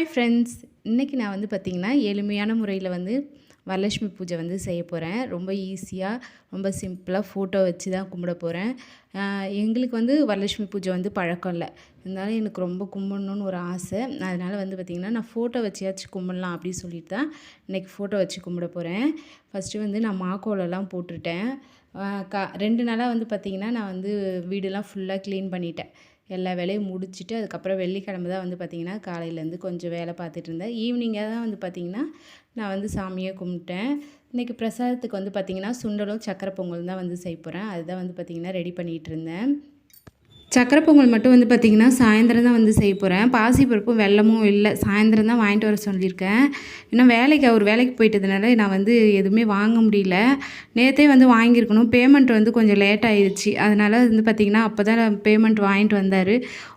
Hi friends இன்றைக்கி நான் வந்து பார்த்திங்கன்னா எளிமையான முறையில் வந்து வரலட்சுமி பூஜை வந்து செய்ய போகிறேன் ரொம்ப ஈஸியாக ரொம்ப சிம்பிளாக ஃபோட்டோ வச்சு தான் கும்பிட போகிறேன் எங்களுக்கு வந்து வரலட்சுமி பூஜை வந்து பழக்கம் இல்லை. இருந்தாலும் எனக்கு ரொம்ப கும்பிடணுன்னு ஒரு ஆசை. அதனால் வந்து பார்த்திங்கன்னா நான் ஃபோட்டோ வச்சியாச்சும் கும்பிடலாம் அப்படின்னு சொல்லிட்டு தான் இன்றைக்கி ஃபோட்டோ வச்சு கும்பிட போகிறேன் ஃபஸ்ட்டு வந்து நான் மாக்கோலெல்லாம் போட்டுட்டேன். க ரெண்டு நாளாக வந்து பார்த்திங்கன்னா நான் வந்து வீடெல்லாம் ஃபுல்லாக க்ளீன் பண்ணிட்டேன். எல்லா வேலையும் முடிச்சுட்டு அதுக்கப்புறம் வெள்ளிக்கிழமை தான் வந்து பார்த்திங்கன்னா காலையிலேருந்து கொஞ்சம் வேலை பார்த்துட்டு இருந்தேன். ஈவினிங்காக தான் வந்து பார்த்திங்கன்னா நான் வந்து சாமியை கும்பிட்டேன். இன்றைக்கி பிரசாதத்துக்கு வந்து பார்த்திங்கன்னா சுண்டலும் சக்கரை பொங்கலும் தான் வந்து செய்ய போகிறேன் அதுதான் வந்து பார்த்திங்கன்னா ரெடி பண்ணிகிட்டு இருந்தேன். சக்கரை பொங்கல் மட்டும் வந்து பார்த்திங்கன்னா சாயந்தரம் தான் வந்து செய்ய போகிறேன் பாசிப்பருப்பும் வெள்ளமும் இல்லை. சாயந்தரம் தான் வாங்கிட்டு வர சொல்லியிருக்கேன். இன்னும் வேலைக்கு அவர் வேலைக்கு போயிட்டதுனால நான் வந்து எதுவுமே வாங்க முடியல. நேற்றே வந்து வாங்கியிருக்கணும். பேமெண்ட் வந்து கொஞ்சம் லேட் ஆயிடுச்சு அதனால் வந்து பார்த்திங்கன்னா அப்போ தான் பேமெண்ட் வாங்கிட்டு வந்தார்.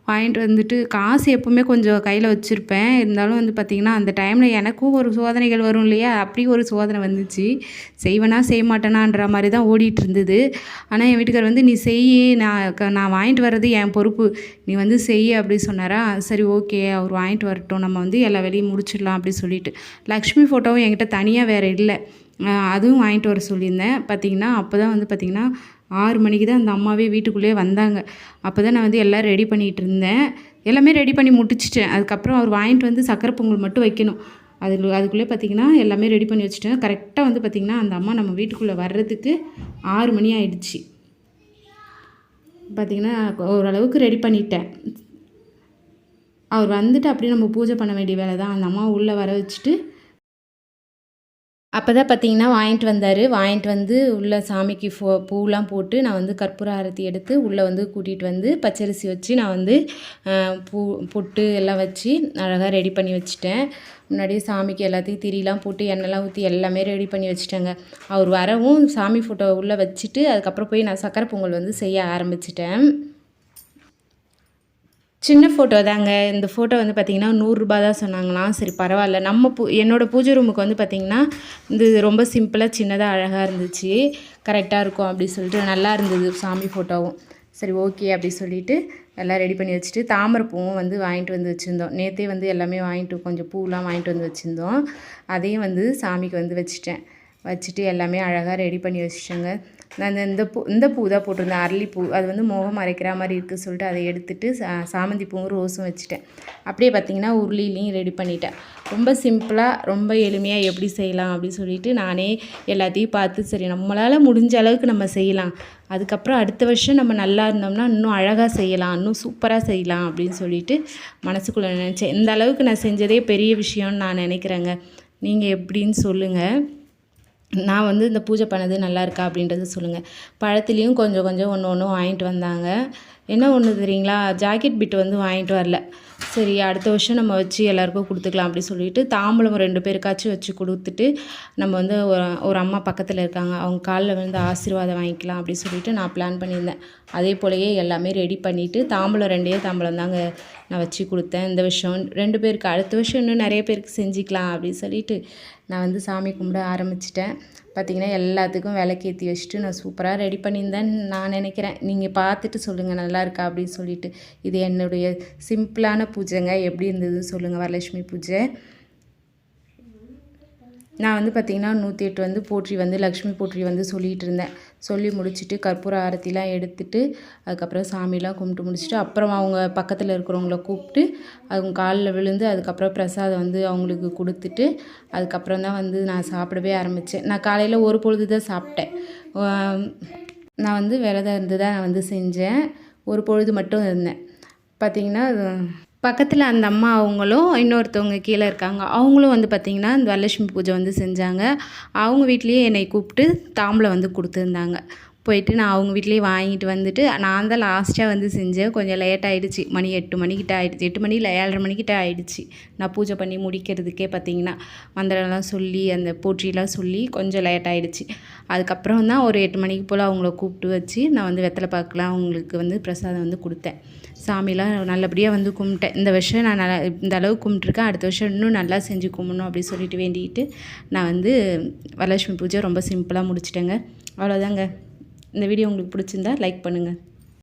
வாங்கிட்டு வந்துட்டு காசு எப்போவுமே கொஞ்சம் கையில் வச்சுருப்பேன். இருந்தாலும் வந்து பார்த்திங்கன்னா அந்த டைமில் எனக்கும் ஒரு சோதனைகள் வரும் இல்லையா? அப்படி ஒரு சோதனை வந்துச்சு. செய்வேனா செய்ய மாட்டேனான்ற மாதிரி தான் ஓடிட்டு இருந்தது. ஆனால் என் வீட்டுக்கார் வந்து நீ செய் நான் நான் வாங்கிட்டு வர்றது என் பொறுப்பு. நீ வந்து செய்ய அப்படி சொன்னாரா? சரி ஓகே. அவர் வாங்கிட்டு வரட்டும். நம்ம வந்து எல்லா வேலையும் முடிச்சிடலாம் அப்படி சொல்லிட்டு. லக்ஷ்மி ஃபோட்டோவும் என்கிட்ட தனியாக வேறு இல்லை. அதுவும் வாங்கிட்டு வர சொல்லியிருந்தேன். பார்த்திங்கன்னா அப்போ தான் வந்து பார்த்திங்கன்னா ஆறு மணிக்கு தான் அந்த அம்மாவே வீட்டுக்குள்ளேயே வந்தாங்க. அப்போ தான் நான் வந்து எல்லாம் ரெடி பண்ணிகிட்டு இருந்தேன். எல்லாமே ரெடி பண்ணி முடிச்சிட்டேன். அதுக்கப்புறம் அவர் வாங்கிட்டு வந்து சக்கரை பொங்கல் மட்டும் வைக்கணும். அதில் அதுக்குள்ளே பார்த்திங்கன்னா எல்லாமே ரெடி பண்ணி வச்சுட்டேன். கரெக்டாக வந்து பார்த்திங்கன்னா அந்த அம்மா நம்ம வீட்டுக்குள்ளே வர்றதுக்கு ஆறு மணி ஆயிடுச்சு. பார்த்திங்கன்னா ஓரளவுக்கு ரெடி பண்ணிட்டேன். அவர் வந்துட்டு அப்படியே நம்ம பூஜை பண்ண வேண்டிய வேலை தான் அந்த அம்மா உள்ளே வர வச்சுட்டு அப்போ தான் பார்த்தீங்கன்னா வாங்கிட்டு வந்தார். வாங்கிட்டு வந்து உள்ளே சாமிக்கு ஃபோ பூலாம் போட்டு நான் வந்து கற்பூர ஆரத்தி எடுத்து உள்ளே வந்து கூட்டிகிட்டு வந்து பச்சரிசி வச்சு நான் வந்து பூ பொட்டு எல்லாம் வச்சு அழகாக ரெடி பண்ணி வச்சுட்டேன். முன்னாடியே சாமிக்கு எல்லாத்தையும் திரிலாம் போட்டு எண்ணெய்லாம் ஊற்றி எல்லாமே ரெடி பண்ணி வச்சுட்டேங்க. அவர் வரவும் சாமி ஃபோட்டோ உள்ளே வச்சுட்டு அதுக்கப்புறம் போய் நான் சக்கரை பொங்கல் வந்து செய்ய ஆரம்பிச்சிட்டேன். சின்ன ஃபோட்டோ தாங்க. இந்த ஃபோட்டோ வந்து பார்த்திங்கன்னா நூறுரூபா தான் சொன்னாங்களாம். சரி பரவாயில்ல. நம்ம பூ என்னோடய பூஜை ரூமுக்கு வந்து பார்த்திங்கன்னா இது ரொம்ப சிம்பிளாக சின்னதாக அழகாக இருந்துச்சு. கரெக்டாக இருக்கும் அப்படி சொல்லிட்டு நல்லா இருந்தது சாமி ஃபோட்டோவும் சரி ஓகே அப்படி சொல்லிவிட்டு எல்லாம் ரெடி பண்ணி வச்சுட்டு தாமரைப்பூவும் வந்து வாங்கிட்டு வந்து வச்சுருந்தோம். நேற்றே வந்து எல்லாமே வாங்கிட்டு கொஞ்சம் பூலாம் வாங்கிட்டு வந்து வச்சுருந்தோம். அதையும் வந்து சாமிக்கு வந்து வச்சுட்டேன். வச்சுட்டு எல்லாமே அழகாக ரெடி பண்ணி வச்சுட்டேங்க. நான் இந்த பூ இந்த பூ தான் போட்டிருந்தேன். அரளிப்பூ அது வந்து முகம் மறைக்கிற மாதிரி இருக்குது சொல்லிட்டு அதை எடுத்துட்டு சா சாமந்தி பூவும் ரோஸும் வச்சுட்டேன். அப்படியே பார்த்திங்கன்னா உருளிலையும் ரெடி பண்ணிட்டேன். ரொம்ப சிம்பிளாக ரொம்ப எளிமையாக எப்படி செய்யலாம் அப்படின்னு சொல்லிட்டு நானே எல்லாத்தையும் பார்த்து சரி நம்மளால் முடிஞ்ச அளவுக்கு நம்ம செய்யலாம். அதுக்கப்புறம் அடுத்த வருஷம் நம்ம நல்லா இருந்தோம்னா இன்னும் அழகாக செய்யலாம் இன்னும் சூப்பராக செய்யலாம் அப்படின்னு சொல்லிட்டு மனசுக்குள்ளே நினச்சேன். இந்த அளவுக்கு நான் செஞ்சதே பெரிய விஷயம்னு நான் நினைக்கிறேங்க. நீங்கள் எப்படின்னு சொல்லுங்கள் நான் வந்து இந்த பூஜை பண்ணது நல்லா இருக்கா அப்படின்றத சொல்லுங்கள் பழத்துலேயும் கொஞ்சம் கொஞ்சம் ஒன்று ஒன்று வாங்கிட்டு வந்தாங்க. என்ன ஒன்று தெரியுங்களா? ஜாக்கெட் பிட் வந்து வாங்கிட்டு வரல. சரி அடுத்த வருஷம் நம்ம வச்சு எல்லாருக்கும் கொடுத்துக்கலாம் அப்படின்னு சொல்லிட்டு தாம்பூலம் ரெண்டு பேருக்காச்சும் வச்சு கொடுத்துட்டு நம்ம வந்து ஒரு ஒரு அம்மா பக்கத்தில் இருக்காங்க. அவங்க காலில் வந்து ஆசீர்வாதம் வாங்கிக்கலாம் அப்படின்னு சொல்லிட்டு நான் பிளான் பண்ணியிருந்தேன். அதே போலயே எல்லாமே ரெடி பண்ணிவிட்டு தாம்பூலம் ரெண்டே தாம்பூலம் தாங்க நான் வச்சு கொடுத்தேன். இந்த வருஷம் ரெண்டு பேருக்கு அடுத்த வருஷம் இன்னும் நிறைய பேருக்கு செஞ்சுக்கலாம் அப்படின்னு சொல்லிட்டு நான் வந்து சாமி கும்பிட ஆரம்பிச்சிட்டேன். பார்த்திங்கன்னா எல்லாத்துக்கும் விளக்கேற்றி வச்சுட்டு நான் சூப்பராக ரெடி பண்ணியிருந்தேன் நான் நினைக்கிறேன். நீங்கள் பார்த்துட்டு சொல்லுங்கள் நல்லா நல்லா இருக்கா அப்படின்னு சொல்லிட்டு. இது என்னுடைய சிம்பிளான பூஜைங்க. எப்படி இருந்ததுன்னு சொல்லுங்கள் வரலட்சுமி பூஜை. நான் வந்து பார்த்திங்கன்னா நூற்றி எட்டு வந்து போற்றி வந்து லக்ஷ்மி போற்றி வந்து சொல்லிகிட்டு இருந்தேன். சொல்லி முடிச்சுட்டு கற்பூர ஆரத்திலாம் எடுத்துட்டு அதுக்கப்புறம் சாமிலாம் கும்பிட்டு முடிச்சுட்டு அப்புறம் அவங்க பக்கத்தில் இருக்கிறவங்கள கூப்பிட்டு அவங்க காலில் விழுந்து அதுக்கப்புறம் பிரசாதம் வந்து அவங்களுக்கு கொடுத்துட்டு அதுக்கப்புறம் தான் வந்து நான் சாப்பிடவே ஆரம்பித்தேன் நான் காலையில் ஒரு பொழுது தான் சாப்பிட்டேன் நான் வந்து விரதம் இருந்து தான் நான் வந்து செஞ்சேன். ஒரு பொழுது மட்டும் இருந்தேன். பார்த்திங்கன்னா பக்கத்தில் அந்த அம்மா அவங்களும் இன்னொருத்தவங்க கீழே இருக்காங்க. அவங்களும் வந்து பார்த்திங்கன்னா இந்த வரலட்சுமி பூஜை வந்து செஞ்சாங்க. அவங்க வீட்லேயே என்னை கூப்பிட்டு தாம்பளம் வந்து கொடுத்துருந்தாங்க. போயிட்டு நான் அவங்க வீட்லேயே வாங்கிட்டு வந்துட்டு நான் தான் லாஸ்ட்டாக வந்து செஞ்சேன். கொஞ்சம் லேட் ஆகிடுச்சு மணி எட்டு மணிக்கிட்ட ஆகிடுச்சு எட்டு மணி இல்லை ஏழரை மணிக்கிட்ட ஆகிடுச்சு நான் பூஜை பண்ணி முடிக்கிறதுக்கே பார்த்திங்கன்னா மந்திரம்லாம் சொல்லி அந்த போற்றிலாம் சொல்லி கொஞ்சம் லேட் ஆகிடுச்சு அதுக்கப்புறம் தான் ஒரு எட்டு மணிக்கு போல் அவங்கள கூப்பிட்டு வச்சு நான் வந்து வெத்தலை பார்க்கலாம் அவங்களுக்கு வந்து பிரசாதம் வந்து கொடுத்தேன். சாமிலாம் நல்லபடியாக வந்து கும்பிட்டேன். இந்த வருஷம் நான் நல்லா இந்த அளவுக்கு கும்பிட்ருக்கேன் அடுத்த வருஷம் இன்னும் நல்லா செஞ்சு கும்பிடணும் அப்படின்னு சொல்லிட்டு வேண்டிக்கிட்டு நான் வந்து வரலட்சுமி பூஜை ரொம்ப சிம்பிளாக முடிச்சிட்டேங்க. அவ்வளோதாங்க இந்த வீடியோ உங்களுக்கு பிடிச்சிருந்தா லைக் பண்ணுங்கள்